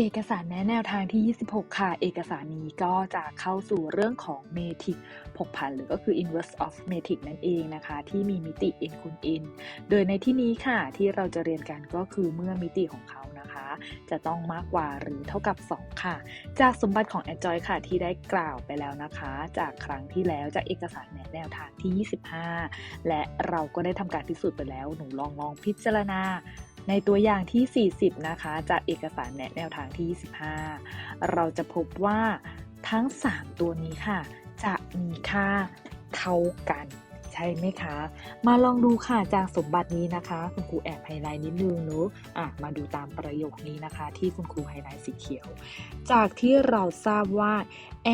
เอกสารแนะแนวทางที่ 26 ค่ะ เอกสารนี้ก็จะเข้าสู่เรื่องของ Matrix ผกผันหรือก็คือ Inverse of Matrix นั่นเองนะคะ ที่มีมิติ n คูณ n โดยในที่นี้ค่ะที่เราจะเรียนกันก็คือเมื่อมิติของเขานะคะ จะต้องมากกว่าหรือเท่ากับ 2 ค่ะ จากสมบัติของ Adjoy ค่ะ ที่ได้กล่าวไปแล้วนะคะ จากครั้งที่แล้วจากเอกสารแนะแนวทางที่ 25 และเราก็ได้ทำการพิสูจน์ไปแล้วหนูลองลองพิจารณา ในตัวอย่างที่ 40 นะคะ จากเอกสารแนะแนวทางที่ 25 เราจะพบว่าทั้ง 3 ตัวนี้ค่ะ จะมีค่าเท่ากัน ช่ไหมคะ มาลองดูค่ะจากสมบัตินี้นะคะ คุณครูแอบไฮไลท์นิดนึงเนอะอะมาดูตามประโยคนี้นะคะ ที่คุณครูไฮไลท์สีเขียว จากที่เราทราบว่า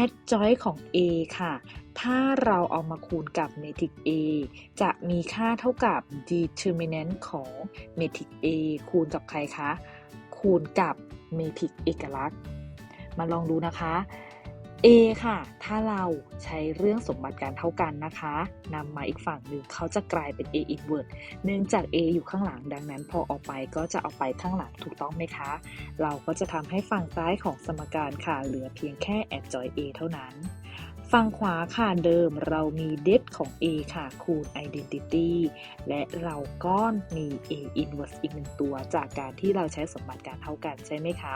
adjoint ของ A ค่ะ ถ้าเราเอามาคูณกับ matrix A จะมีค่าเท่ากับ determinant ของ matrix A คูณกับใครคะ คูณกับ matrix เอกลักษณ์ มาลองดูนะคะ A ค่ะ ถ้าเราใช้เรื่องสมบัติการเท่ากันนะคะนำมาอีกฝั่งหนึ่งเขาจะกลายเป็น A inverse เนื่องจาก A อยู่ข้างหลังดังนั้น พอออกไปก็จะเอาไปข้างหลังถูกต้องไหมคะ เราก็จะทำให้ฝั่งซ้ายของสมการค่ะ เหลือเพียงแค่ adjoint A เท่านั้น ฝั่งขวาค่ะเดิมเรามี det ของ A ค่ะ คูณ identity และเราก็มี A inverse อีกหนึ่งตัว จากการที่เราใช้สมบัติการเท่ากันใช่ไหมคะ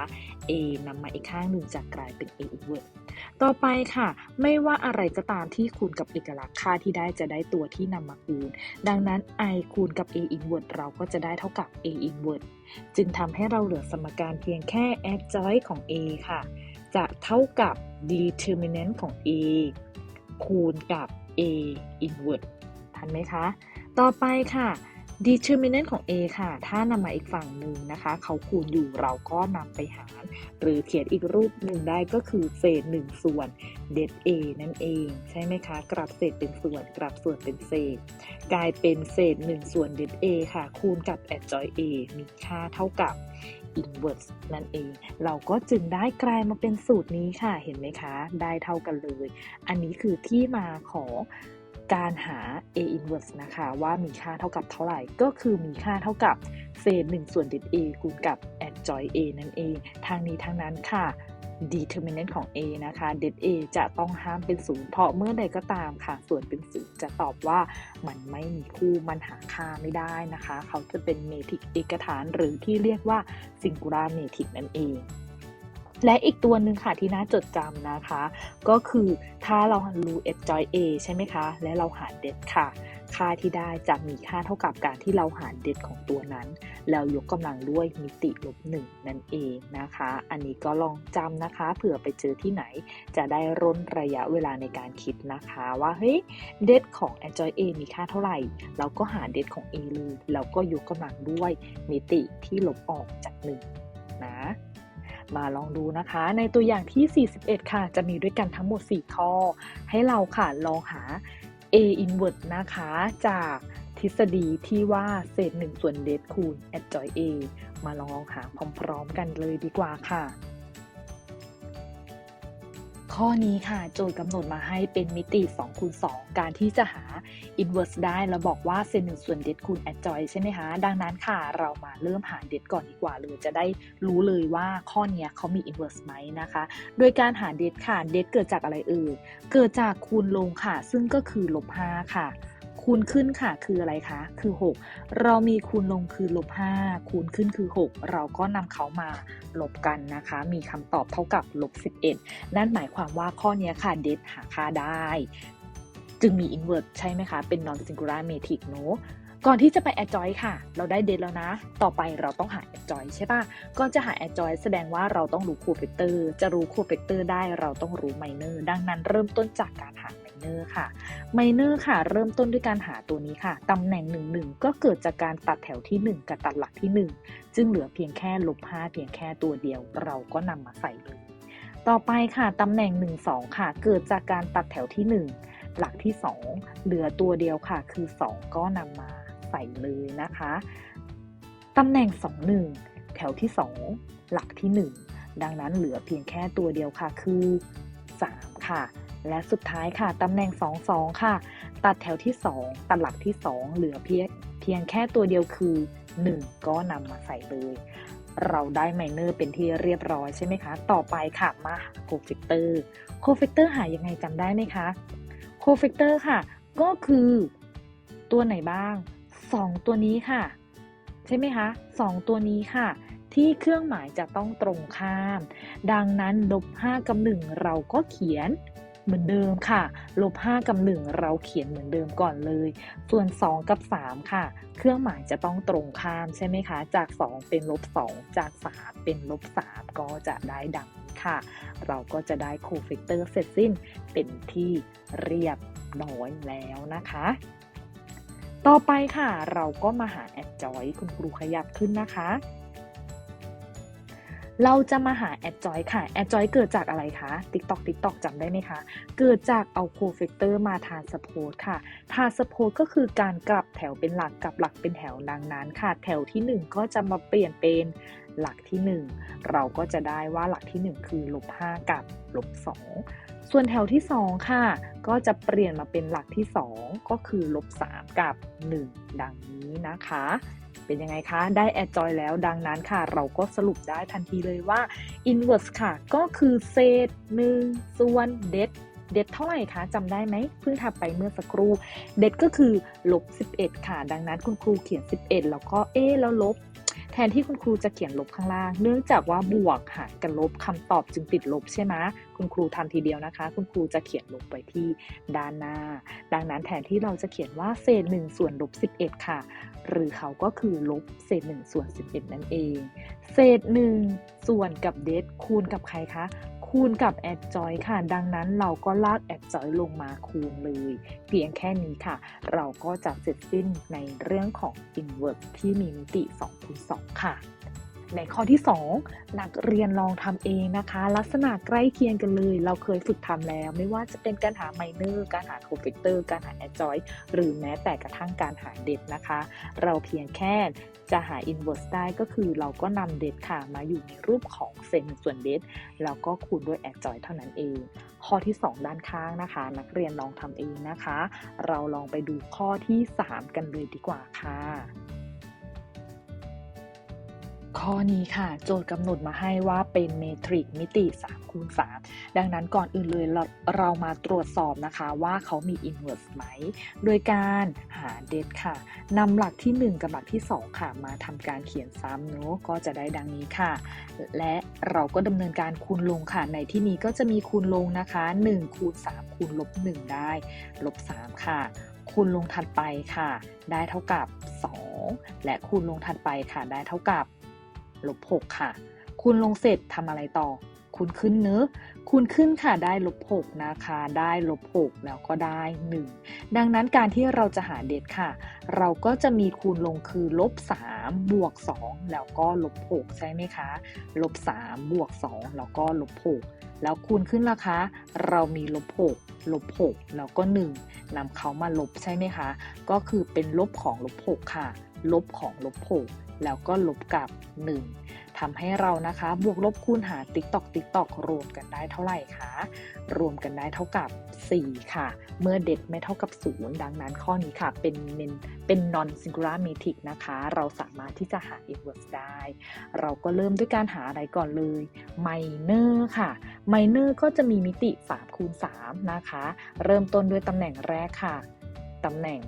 A นำมาอีกข้างหนึ่งจะกลายเป็น A inverse ต่อไปค่ะ ไม่ว่าอะไรก็ตามที่คูณกับเอกลักษณ์ค่าที่ได้จะได้ตัวที่นำมาคูณ ดังนั้น i คูณกับ a inverse เราก็จะได้เท่ากับ a inverse จึงทำให้เราเหลือสมการเพียงแค่ adjoint ของ a ค่ะ จะเท่ากับ determinant ของ a คูณกับ a inverse ทันไหมคะ ต่อไปค่ะ determinant ของ a ค่ะ ถ้านำมาอีกฝั่งหนึ่งนะคะ เขาคูณอยู่เราก็นำไปหาร หรือเขียนอีกรูปหนึ่งได้ก็คือเศษ1ส่วน det a นั่นเอง ใช่ไหมคะ กลับเศษเป็นส่วน กลับส่วนเป็นเศษ กลายเป็นเศษ1ส่วน det a ค่ะ คูณกับ adjoint a มีค่าเท่ากับ inverse นั่นเอง เราก็จึงได้กลายมาเป็นสูตรนี้ค่ะ เห็นไหมคะ ได้เท่ากันเลย อันนี้คือที่มาของ การหา a inverse นะคะ ว่ามีค่าเท่ากับเท่าไหร่ ก็คือมีค่าเท่ากับเศษ1ส่วน det a คูณกับ adjoint a นั่นเอง ทางนี้ทางนั้นค่ะ determinant ของ a นะคะ det a จะต้องห้ามเป็นศูนย์เพราะเมื่อใดก็ตามค่ะ ส่วนเป็นศูนย์จะตอบว่ามันไม่มีคู่มันหาค่าไม่ได้นะคะ เขาจะเป็นเมทริกเอกฐานหรือที่เรียกว่า singular matrix นั่นเอง และอีกตัวหนึ่งค่ะที่น่าจดจำนะคะ ก็คือถ้าเรารู้ adjoint a ใช่ไหมคะ และเราหาร det ค่ะ ค่าที่ได้จะมีค่าเท่ากับการที่เราหาร det ของตัวนั้น แล้วยกกำลังด้วยมิติลบหนึ่งนั่นเองนะคะ อันนี้ก็ลองจำนะคะ เผื่อไปเจอที่ไหน จะได้ร่นระยะเวลาในการคิดนะคะ ว่าเฮ้ย det ของ adjoint a มีค่าเท่าไหร่ เราก็หาร det ของ a เลยแล้วก็ยกกำลังด้วยมิติที่ลบออกจากหนึ่งนะ มาลองดูนะคะ ในตัวอย่างที่ 41 ค่ะ จะมีด้วยกันทั้งหมด 4 ข้อ ให้เราค่ะลองหา a inverse นะคะ จากทฤษฎีที่ว่าเศษ1ส่วนเดทคูณ adjoint a มาลองหาพร้อมๆกันเลยดีกว่าค่ะ ข้อนี้ค่ะโจทย์กำหนดมาให้เป็นมิติ2คูณ2การที่จะหา inverse ได้เราบอกว่าเซนหนึ่งส่วนเด็ดคูณ adjoint ใช่ไหมคะ ดังนั้นค่ะเรามาเริ่มหาเด็ดก่อนดีกว่าเลยจะได้รู้เลยว่าข้อนี้เขามี inverse ไหมนะคะ โดยการหาเด็ดค่ะเด็ดเกิดจากอะไรเอ่ยเกิดจากคูณลงค่ะ ซึ่งก็คือลบ5ค่ะ คูณขึ้นค่ะคืออะไรคะ คือ 6 เรามีคูณลงคือลบ5คูณขึ้นคือ 6 เราก็นำเขามาลบกันนะคะ มีคำตอบเท่ากับลบ11 นั่นหมายความว่าข้อนี้ค่ะ det หาค่าได้ จึงมี inverse ใช่ไหมคะ เป็น non singular matrix เนอะก่อนที่จะไป adjoint ค่ะ เราได้ det แล้วนะ ต่อไปเราต้องหา adjoint ใช่ปะก่อนจะหา adjoint แสดงว่าเราต้องรู้ cofactor จะรู้ cofactor ได้เราต้องรู้ minor ดังนั้นเริ่มต้นจากการหา minor ค่ะ minor ค่ะ เริ่มต้นด้วยการหาตัวนี้ค่ะตำแหน่ง1 1ก็เกิดจากการตัดแถวที่ 1 กับตัดหลักที่ 1 จึงเหลือเพียงแค่ลบ5เพียงแค่ตัวเดียว เราก็นำมาใส่เลย ต่อไปค่ะตำแหน่ง 1 2 ค่ะ เกิดจากการตัดแถวที่ 1 หลักที่ 2 เหลือตัวเดียวค่ะ คือ 2 ก็นำมาใส่เลยนะคะตำแหน่ง 2 1 แถวที่ 2 หลักที่ 1 ดังนั้นเหลือเพียงแค่ตัวเดียวค่ะคือ 3 ค่ะ และสุดท้ายค่ะตำแหน่ง 2 2 ค่ะ ตัดแถวที่ 2 ตัดหลักที่ 2 เหลือเพียงเพียงแค่ตัวเดียวคือ 1 ก็นำมาใส่เลย เราได้ไมเนอร์เป็นที่เรียบร้อยใช่ไหมคะ ต่อไปค่ะมาโคเฟกเตอร์โคเฟกเตอร์หายังไงจำได้ไหมคะโคเฟกเตอร์ค่ะ ก็คือตัวไหนบ้าง 2 ตัวนี้ค่ะ ใช่ไหมคะสองตัวนี้ค่ะที่เครื่องหมายจะต้องตรงข้าม ดังนั้นลบ5กับ1เราก็เขียน เหมือนเดิมค่ะ ลบ 5 กับ 1 เราเขียนเหมือนเดิมก่อนเลย ส่วน 2 กับ 3 ค่ะ เครื่องหมายจะต้องตรงข้ามใช่ไหมคะ จาก 2 เป็นลบ 2 จาก 3 เป็นลบ 3 ก็จะได้ดังนี้ค่ะ เราก็จะได้โคเฟกเตอร์เสร็จสิ้นเป็นที่เรียบร้อยแล้วนะคะ ต่อไปค่ะ เราก็มาหาแอดจอยคุณครูขยับขึ้นนะคะ เราจะมาหาแอดจอยค่ะ แอดจอยเกิดจากอะไรคะ TikTok TikTok จำได้ไหมคะ เกิดจากเอาโคเฟกเตอร์มาทานสโพสค่ะ ทานสโพสก็คือการกลับแถวเป็นหลักกลับหลักเป็นแถวดังนั้นค่ะ แถวที่ 1 ก็จะมาเปลี่ยนเป็นหลักที่ 1 เราก็จะได้ว่าหลักที่ 1 คือลบ5กับลบ2ส่วนแถวที่ 2 ค่ะ ก็จะเปลี่ยนมาเป็นหลักที่ 2 ก็คือลบ3กับ 1 ดังนี้นะคะเป็นยังไงคะ ได้แอดจอยแล้วดังนั้นค่ะ เราก็สรุปได้ทันทีเลยว่า inverse ค่ะ ก็คือเศษ1ส่วนเด็ดเด็ดเท่าไหร่คะจำได้ไหมเพิ่งทำไปเมื่อสักครู่ เด็ดก็คือลบ11 ค่ะ ดังนั้นคุณครูเขียน 11 แล้วก็เอแล้วลบ ทนที่คุณครูจะเขียนลบข้างล่าง เนื่องจากว่าบวกหารกันลบคำตอบจึงติดลบใช่ไหมคุณครูทำทีเดียวนะคะ คุณครูจะเขียนลบไปที่ด้านหน้า ดังนั้นแทนที่เราจะเขียนว่าเศษ1ส่วนลบ11 ค่ะ หรือเขาก็คือลบเศษ1ส่วน11 นั่นเอง เศษ1ส่วนกับเดทคูณกับใครคะ คูณกับแอดจอยค่ะ ดังนั้นเราก็ลากแอดจอยลงมาคูณเลย เพียงแค่นี้ค่ะ เราก็จะเสร็จสิ้นในเรื่องของ inverse ที่มีมิติ2คูณ2ค่ะ ในข้อที่ 2 นักเรียนลองทำเองนะคะ ลักษณะใกล้เคียงกันเลย เราเคยฝึกทำแล้ว ไม่ว่าจะเป็นการหาไมเนอร์การหาโคเฟกเตอร์การหาแอดจอยหรือแม้แต่กระทั่งการหาเด็ดนะคะ เราเพียงแค่จะหา inverse ได้ก็คือเราก็นำเด็ดค่ะมาอยู่ในรูปของเซนส่วนเด็ดแล้วก็คูณด้วยแอดจอยเท่านั้นเอง ข้อที่ 2 ด้านข้างนะคะ นักเรียนลองทำเองนะคะ เราลองไปดูข้อที่ 3 กันเลยดีกว่าค่ะ ข้อนี้ค่ะ โจทย์กำหนดมาให้ว่าเป็นเมทริกมิติ3คูณ3ดังนั้นก่อนอื่นเลยเราเรามาตรวจสอบนะคะว่าเขามี inverse ไหม โดยการหาเดทค่ะนำหลักที่ 1 กับหลักที่ 2 ค่ะ มาทำการเขียนซ้ำเนาะก็จะได้ดังนี้ค่ะ และเราก็ดำเนินการคูณลงค่ะ ในที่นี้ก็จะมีคูณลงนะคะ 1 คูณ 3 คูณลบ 1 ได้ ลบ 3 ค่ะ คูณลงถัดไปค่ะ ได้เท่ากับ 2 และคูณลงถัดไปค่ะได้เท่ากับ ลบ6ค่ะ คูณลงเสร็จทำอะไรต่อ คูณขึ้นเนื้อคูณขึ้นค่ะได้ลบ6นะคะ ได้ลบ6แล้วก็ได้ 1 ดังนั้นการที่เราจะหาเด็ดค่ะ เราก็จะมีคูณลงคือลบ3บวก2แล้วก็ลบ6ใช่ไหมคะลบ3บวก2แล้วก็ลบ6แล้วคูณขึ้นล่ะคะเรามีลบ6ลบ6แล้วก็ 1นำเขามาลบใช่ไหมคะ ก็คือเป็นลบของลบ6ค่ะ ลบของลบ6 แล้วก็ลบกับ 1ทำให้เรานะคะ บวกลบคูณหารติ๊กตอกติ๊กตอกรวมกันได้เท่าไหร่คะ รวมกันได้เท่ากับ 4 ค่ะ เมื่อเด็ดไม่เท่ากับ 0 ดังนั้นข้อนี้ค่ะเป็นเป็นเป็น non singular metric นะคะ เราสามารถที่จะหา inverse ได้ เราก็เริ่มด้วยการหาอะไรก่อนเลย minor ค่ะ minor ก็จะมีมิติ3คูณ3นะคะ เริ่มต้นด้วยตำแหน่งแรกค่ะตำแหน่ง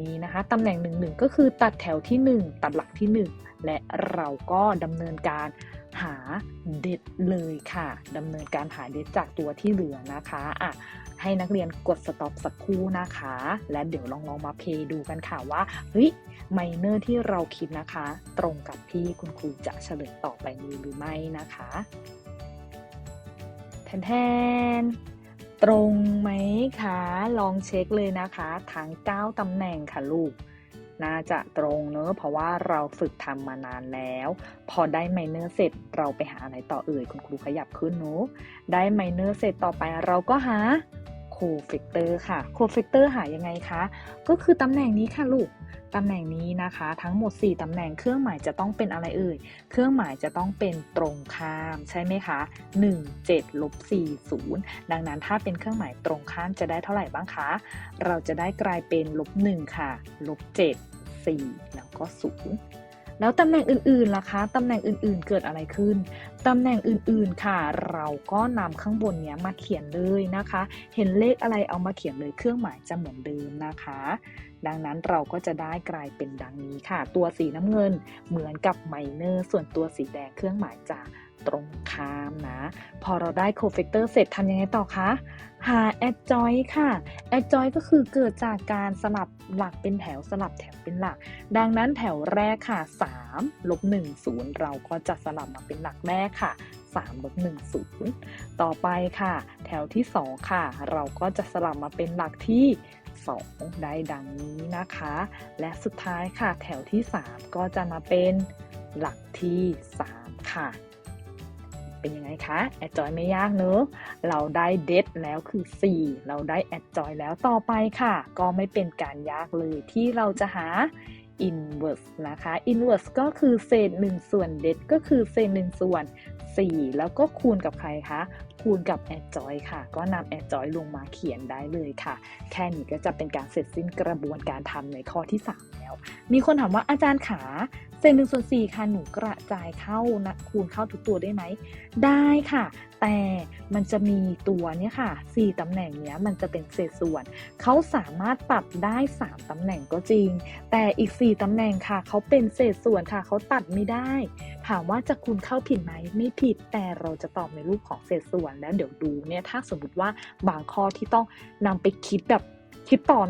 นี้นะคะตำแหน่ง1 1ก็คือตัดแถวที่ 1 ตัดหลักที่ 1 และเราก็ดำเนินการหาเด็ดเลยค่ะดำเนินการหาเด็ดจากตัวที่เหลือนะคะอะให้นักเรียนกด stop สักครู่นะคะ และเดี๋ยวลองลองมาเพย์ดูกันค่ะว่าเฮ้ยไมเนอร์ที่เราคิดนะคะ ตรงกับที่คุณครูจะเฉลยต่อไปนี้หรือไม่นะคะแทนแทน ตรงไหมคะ ลองเช็คเลยนะคะทั้ง9ตำแหน่งค่ะลูก น่าจะตรงเนอะเพราะว่าเราฝึกทำมานานแล้ว พอได้ไมเนอร์เสร็จเราไปหาอะไรต่อเอ่ยคุณครูขยับขึ้นเนอะได้ไมเนอร์เสร็จต่อไปเราก็หาโคเฟกเตอร์ค่ะโคเฟกเตอร์หายังไงคะ ก็คือตำแหน่งนี้ค่ะลูก ตำแหน่งนี้นะคะ ทั้งหมด 4ตำแหน่งเครื่องหมายจะต้องเป็นอะไรเอ่ย เครื่องหมายจะต้องเป็นตรงข้ามใช่ไหมคะ 1 7ลบ4 0 ดังนั้นถ้าเป็นเครื่องหมายตรงข้ามจะได้เท่าไหร่บ้างคะ เราจะได้กลายเป็นลบ1ค่ะลบ7 4 แล้วก็ 0แล้วตำแหน่งอื่นๆล่ะคะ ตำแหน่งอื่นๆ เกิดอะไรขึ้น ตำแหน่งอื่นๆค่ะ เราก็นำข้างบนเนี้ยมาเขียนเลยนะคะ เห็นเลขอะไรเอามาเขียนเลยเครื่องหมายจะเหมือนเดิมนะคะ ดังนั้นเราก็จะได้กลายเป็นดังนี้ค่ะ ตัวสีน้ำเงินเหมือนกับไมเนอร์ ส่วนตัวสีแดงเครื่องหมายจะ ตรงข้ามนะ พอเราได้โคเฟกเตอร์เสร็จทำยังไงต่อคะ หา adjoint ค่ะ adjoint ก็คือเกิดจากการสลับหลักเป็นแถวสลับแถวเป็นหลัก ดังนั้นแถวแรกค่ะ3ลบ1 0 เราก็จะสลับมาเป็นหลักแรกค่ะ3ลบ1 0 ต่อไปค่ะ แถวที่ 2 ค่ะ เราก็จะสลับมาเป็นหลักที่ 2 ได้ดังนี้นะคะ และสุดท้ายค่ะ แถวที่ 3 ก็จะมาเป็นหลักที่ 3 ค่ะ เป็นยังไงคะแอดจอยไม่ยากเนอะเราได้เด d แล้วคือ 4 เราได้แอดจอยแล้วต่อไปค่ะ ก็ไม่เป็นการยากเลยที่เราจะหา inverse นะคะ inverse ก็คือเศษ1ส่วนเด d ก็คือเศษ1ส่วน 4 แล้วก็คูณกับใครคะ คูณกับ adjoint ค่ะ ก็นำ adjoint ลงมาเขียนได้เลยค่ะ แค่นี้ก็จะเป็นการเสร็จสิ้นกระบวนการทำในข้อที่ 3 แล้ว มีคนถามว่าอาจารย์ขา เศษหนึ่งส่วนสี่ค่ะหนูกระจายเข้านะคูณเข้าทุกตัวได้ไหม ได้ค่ะ แต่มันจะมีตัวเนี้ยค่ะสี่ตำแหน่งเนี้ยมันจะเป็นเศษส่วน เขาสามารถตัดได้3ตำแหน่งก็จริง แต่อีก4ตำแหน่งค่ะเขาเป็นเศษส่วนค่ะเขาตัดไม่ได้ ถามว่าจะคูณเข้าผิดไหมไม่ผิด แต่เราจะตอบในรูปของเศษส่วนแล้วเดี๋ยวดูเนี่ยถ้าสมมติว่าบางข้อที่ต้องนำไปคิดแบบ คิดต่อ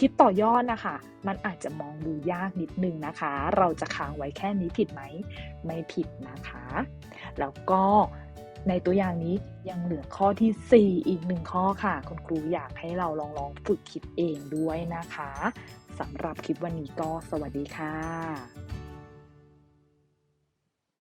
คิดต่อยอดนะคะ มันอาจจะมองดูยากนิดนึงนะคะ เราจะค้างไว้แค่นี้ผิดไหม ไม่ผิดนะคะ แล้วก็ในตัวอย่างนี้ยังเหลือข้อที่ 4 อีกหนึ่งข้อค่ะ คุณครูอยากให้เราลองลองฝึกคิดเองด้วยนะคะสำหรับคลิปวันนี้ก็สวัสดีค่ะ